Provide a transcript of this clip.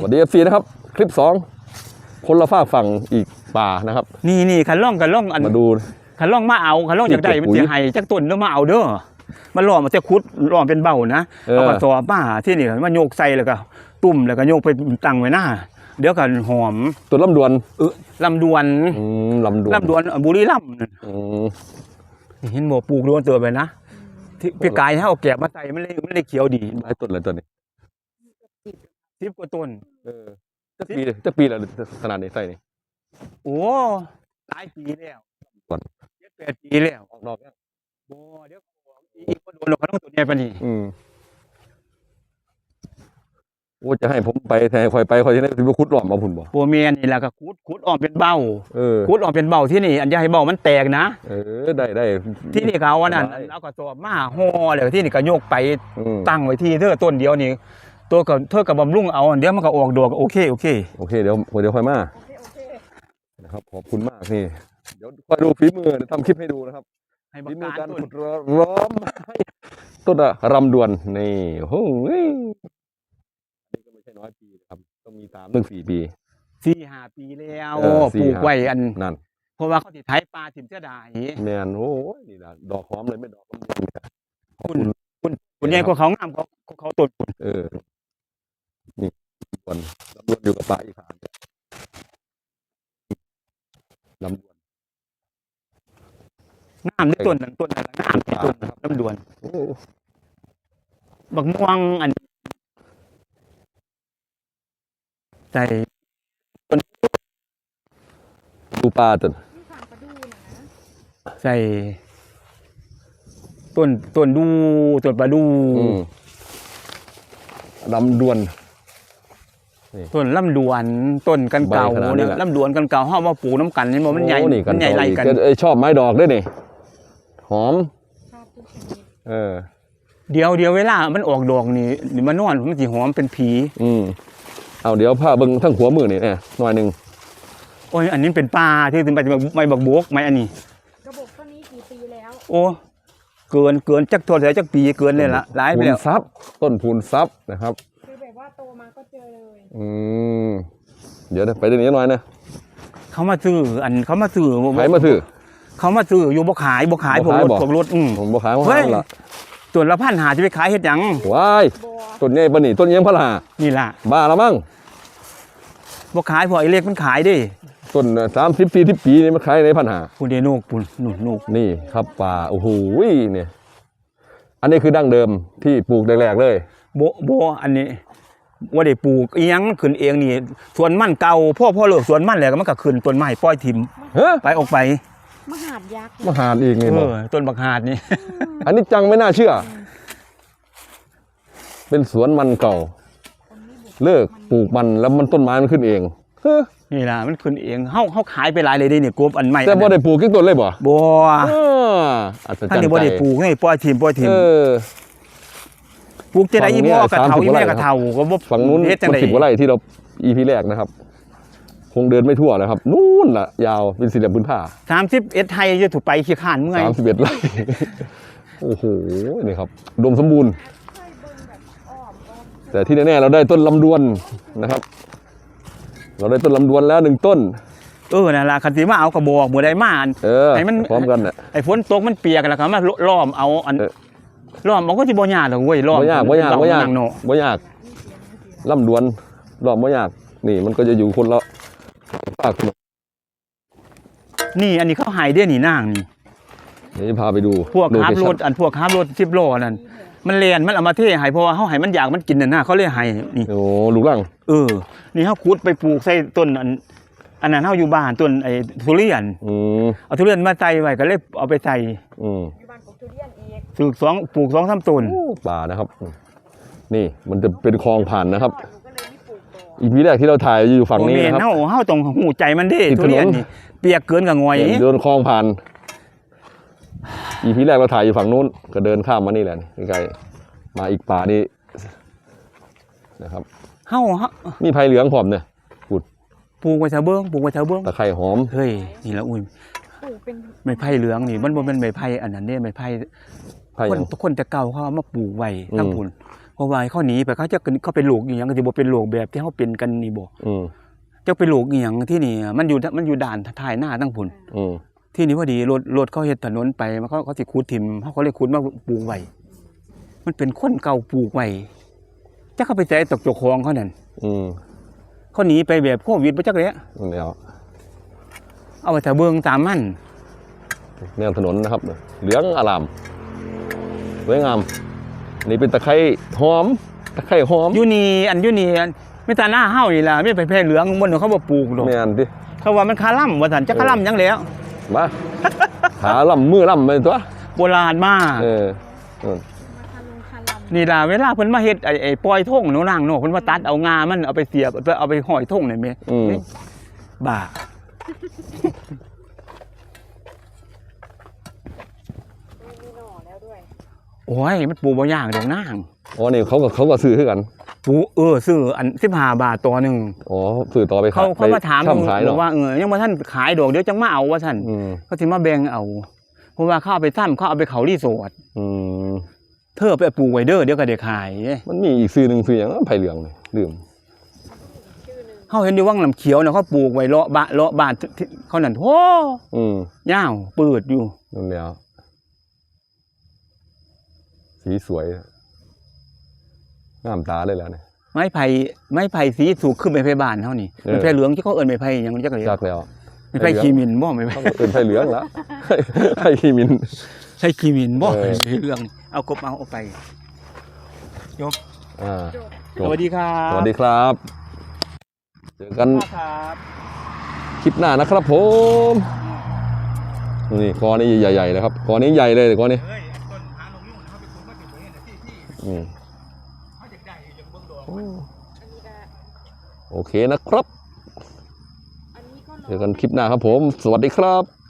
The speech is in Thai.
สวัสดีเอฟซีนะครับ คลิปสองคนละฝากฝั่งอีกป่านะครับ นี่นี่คันล่องคันล่องอันมาดูคันล่องมาเอาคันล่องจากใดเก็บมันปุ๋ยสิให้จักต้นแล้วมาเอาเด้อมันล่อมาจะคุดล่อเป็นเบ้านะเออเอากระสอบมาที่นี่มันโยกใส่แล้วก็ตุ่มแล้วก็โยกไปตั้งไว้หน้าเดี๋ยวกันหอมตัวลำดวนเออลำดวนอืมลำดวนลำดวนบุรีรัมย์นั่นอืมเห็นบ่ปลูกดวนเตือไปนะที่พี่กายให้เอาแกะมาใส่มันเลยมันเลยเขียวดีหลายต้นเลยตัวนี้ สิบกว่าต้น เออจะปีจะปีแล้วขนาดนี้ใส่นี่โอ้หลายปีแล้วก่อนเจ็ดแปดปีแล้วออกดอกยังบ่เดี๋ยวอีกคนโดนหรอกเขาต้องตัวใหญ่ปานนี้อืมโอ้จะให้ผมไปแทนคอยไปคอยที่ไหนถึงไปคุดหลอมเอาพุ่นบ่โปรเมียนี่แหละก็คุดคุดออกเป็นเบ้าเออคุดออกเป็นเบ้าที่นี่ อันอย่าให้เบ้ามันแตกนะเออได้ได้ที่นี่เขาอันนั้นได้เอากระสอบมาห่อแล้วที่นี่ก็โยกไปอืมตั้งไว้ที่เธอต้นเดียวนี่ ตัวก็เธอกับบำรุงเอาอันเดียวมันก็ออกดอกโอเคโอเค โอเคเดี๋ยวเดี๋ยวค่อยมานะครับขอบคุณมากนี่เดี๋ยวคอยดูฝีมือเดี๋ยวทำคลิปให้ดูนะครับให้บัฝีกมือการการต้นขุดร้อมให้ต้นอะรำดวนนี่โอ้โหนี่ก็ไม่ใช่น้อยปีนะครับต้องมีตามหนึ่งสี่ปี สี่ห้าปีแล้วเออสี่ปลูกห้า ไว้อัน นั่น เพราะว่าเขาติดไถปลาถิ่มเสียดายแมนโอ้ยนี่นะดอกหอมเลยไม่ดอกลำดวนเนี่ยขอบคุณคุณยายก็เขางามเขาเขาเขาต้นคุณเออนี่ลำดวนลำดวนอยู่กับปลาอีกขานเนี่ยลำดวนงามในต้นนั้นต้นนั้นงามในต้นลำดวนโอ้บักม่วงอันใส่ดูปลาต้นนี่ทางประดูนะใส่ต้นต้นดูต้นปลาดูอืมลำดวน ต้นลำดวนต้นกันเก่าใบขนาดนี้เนี่ยแหละ ลำดวนกันเก่าห้ามาปลูกน้ำกันนี่มันใหญ่โอ้นี่มันใหญ่ต่อไรอีกัน เอ้ยชอบไม้ดอกด้วยนี่ หอม ชอบทุกชนิดเออ เดียวเดียวเวลา มันออกดอกนี่นี่มันนอนมันสีหอมเป็นผีอืมเอาเดี๋ยวผ้าเบิ้งทั้งหัวมือนี่เนี่ยหน่อยหนึ่งโอ้ยอันนี้เป็นปลาที่ถึงไปจะไม่บักบวกไหมอันนี้ กระบอกต้นนี้กี่ปีแล้ว โอ้เกินเกินจักตัวเสียจักปีเกินเลยละหลายไปพูนแล้วซับต้นพูนซับนะครับ คือแบบว่าโตมาก็เจ อเลยอืมเดี๋ยวนะไปเดี๋ยวนี้หน่อยนะเขามาซื้ออันเขามาซื้อขายมาถือเขามาซื้ออยู่บ่ขายบ่ขายบ่พวกขายรถบ่พวกรถอืมผมบอกขายว่าเฮ้ยละส่วนละพันหาจะไปขายเฮ็ดหยังว้ายบัวต้นใหญ่ปะนี่ต้นเยี่ยมพะลานี่ล่ะบ้าละมั้งบ่ขายพวกไอ้เล็กมันขายเดิต้นสามสิบสี่สิบปีนี่มันขายในพันหาคุณเดโนกปุ่นหนุนนุกนี่ครับป่าโอ้โหเนี่ย อันนี้คือดั้งเดิมที่ปลูกแรกๆเลย โบโบอันนี้ ว่าได้ปลูกอีหยังขึ้นเองนี่สวนมันเก่าพ่อพ่อเลิกสวนมันแล้วก็มันก็ขึ้นต้นไม้ปล่อยทิมเฮ้ยไปออกไปมหาดยักษ์มาหาดอีกนี่เอบอกอต้นบักหาดนี่ อันนี้จังไม่น่าเชื่อ เป็นสวนมันเก่า เลิกปลูกมันแล้วมันต้นไม้มันขึ้นเองเฮ้ยนี่ล่ะมันขึ้นเองเฮาเฮาขายไปหลายเลยเดินี่กบอันใหม่แต่บ่ได้ปลูกกี่ต้นเลยบ่บ่อ้าอัศจรท่านรนี่ย์บ่ใจได้ปลูกนี่ปล่อยทิมปล่อยทิมเออ ปลูกจะได้ฝั่อีงนี้พ่อกระเทา30อีแม่กกว่าระไร่เทาก็บ่ฝั่งนู้นเฮ็ดจังมันได๋สิบกว่าไร่ที่เรา EP แรกนะครับ คงเดินไม่ทั่วแล้วครับ นู่นล่ะ ยาวเป็นสี่เหลี่ยมพื้นผ้า31ไทยจะถูกไปขี้ข้านเมื่อยสามสิบเอ็ดไร่โอ้โหนี่ครับอุดมสมบูรณ์เคยเบิ่งแบบอ้อมอ้อมแต่ที่แน่ๆเราได้ต้นลำดวนนะครับ เราได้ต้นลำดวนแล้วหนึ่งต้นเออนั่นล่ะคันสิมาเอากระบอกมื้อใดมาอันเออให้มันพร้อมกันน่ะไอ้ฝนตกมันเปียกแล้วก็มาล้อมเอาอัน เออล้อมมันก็สิบ่ยากหรอกเว้ยล้อมบ่ยากบ่ยากบ่ยากเนาะบ่ยากลำดวนรอบบ่ยาก นี่มันก็จะอยู่คนละภาคนี่อันนี้เขาใหายเด้นี่นางนี่เดี๋ยวจะพาไปดูพวกขับรโลถอันพวกขับรถ10ล้อนั่นมันเลียนมันเอามาเทให้เพราะว่าเฮาให้มันอยากมันกินน่ะนะเขาเลยให้นี่โอ้ลูกหลังเออ นี่เฮาขุดไปปลูกใส่ต้นอันอันนั้นเฮาอยู่บ้านต้นไอ้ทุเรียนอืมเอาทุเรียนมาใส่ไว้ก็เลยเอาไปใส่อืมอยู่บ้านของทุเรียนเอก ปลูกสองปลูกสองสามต้นป่านะครับ นี่มันจะเป็นคลองผ่านนะครับหนูก็เลยไม่ปลูกต่ออีพีแรกที่เราถ่ายอยู่ฝั่งโอ้นี้แม่นะครับเฮาเฮาต้องหูใจมันเด้ติดถนนทุเรียนนี่เปียกเกินกับงอยเดินคลองผ่าน อีพีแรกเราถ่ายอยู่ฝั่งนู้น ก็เดินข้ามมานี่แหละนี่ใกล้ๆมาอีกป่านี่นะครับเฮาเฮามีไผ่เหลืองผอมเนี่ยปลูกไว้แถวเบิ้งปลูกไว้แถวเบิ้งตะไคร่หอมเฮ้ยนี่ละอุ้ย ปลูกเป็นไม้ไผ่เหลืองนี่ มันบ่เป็นไม้ไผ่อันนั้นเด้ไม้ไผ่ไผ่หคนยังคนแต่เก่าเขาเอามาปลูกไว้อืมทั้งพุ่นเพราะว่าเขาหนีไปเขาจะเขาเป็นโรคอีหยังก็สิบ่เป็นโรคแบบที่เฮาเป็นกันนี่บ่อืมจะเป็นโรคอีหยังที่นี่ มันอยู่มันอยู่ด่านท้ายหน้าทั้งพุ่น อืมที่นี่พอดีรถรถเขาเฮ็ดถนนไปมันเขาเขาสิขุดถิ่มเขาก็เลยขุดมาปลูกไว้มันเป็นคนเก่าปลูกไว้จะเข้าไปใจตกเจกของเขานั่นอืมเขาหนีไปแบบโควิดบ่จักเลยนั่นแล้ว เอาไปแต่เบิ่งตามมันแนวถนนนะครับ เหลืองอลามสวยงาม นี่เป็นตะไคร้หอม ตะไคร้หอมอยู่นี่อันอยู่นี่อันไม่ตาหน้าเฮานี่ล่ะไม่ไปแพร่เหลืองบนเขาบ่ปลูกดอกแม่นดิเขาว่ามันคาล่ำว่าซั่นจักคาล่ำหยังแล้วมาขาล่ำมือล่ำไปตัวโบราณมากเออเออมาคาลุงคาลำนี่ล่ะเวลาเพิ่นมาเฮ็ดไอ้ไอ้ปล่อยท่งหนูนางเนาะเพิ่นมาตัดเอางามันเอาไปเสียบเอาไปห้อยท่งนี่แม่อืมบ้า ไม่มีหน่อแล้วด้วย โอ้ยมันปลูกบ่ยากดอกนางอ๋อนี่เขาก็เขาก็ซื้อคือกันปลูกเออซื้ออัน15บาทตัวหนึงอ๋อซื้อต่อไปเขาเขามาถามไปทำขายบอเนาะกว่าเออยังบ่ทันขายดอกเดี๋ยวจังมาเอาว่าซั่นอืมเขาสิมาแบ่งเอาเพราะว่าเขาเอาไปซ้ํเขาเอาไปเขารีสอร์ทอืมเธอไปปลูกไว้เด้อเดี๋ยวก็ได้ขาย มันมีอีกซื้อหนึ่งซื้ออย่างไผ่เหลืองนี่ลืมชื่อหนึ่งเขาเห็นอยู่ว่างน้ำเขียวนะเขาปลูกไว้เลาะบะเลาะบ้านที่เขานั่นโอ้อืมยาวเปิดอยู่นั่นแล้ว สีสวยงามตาเลยแล้วเนี่ย ไม้ไผ่ไม้ไผ่สีสูงขึ้นไปไผ่บ้านเขานี่เออ ไม้ไผ่เหลืองที่เขาเอิ้นไม้ไผ่หยังจักเลยจักแล้วไม้ไผ่ขีมินบ่ไม้ไผ่เขาก็เป็นไผ่เหลืองแล้วไผ่ขีมินไผ่ขีมินบ่เออไผ่เหลืองนี่เอากบเอาเอาไปจบอ่าจบจบสวัสดีครับสวัสดีครับ เจอกันครับคลิปหน้านะครับผม นี่กอนี้ใหญ่ๆนะครับกอนี้ใหญ่เลยกอนี้ เฮ้ย ที่ที่อืมเขาอยากได้อยากเบิ่งดอกอันนี้ก็โอเคนะครับอันนี้ก็เจอกันคลิปหน้าครับผม สวัสดีครับ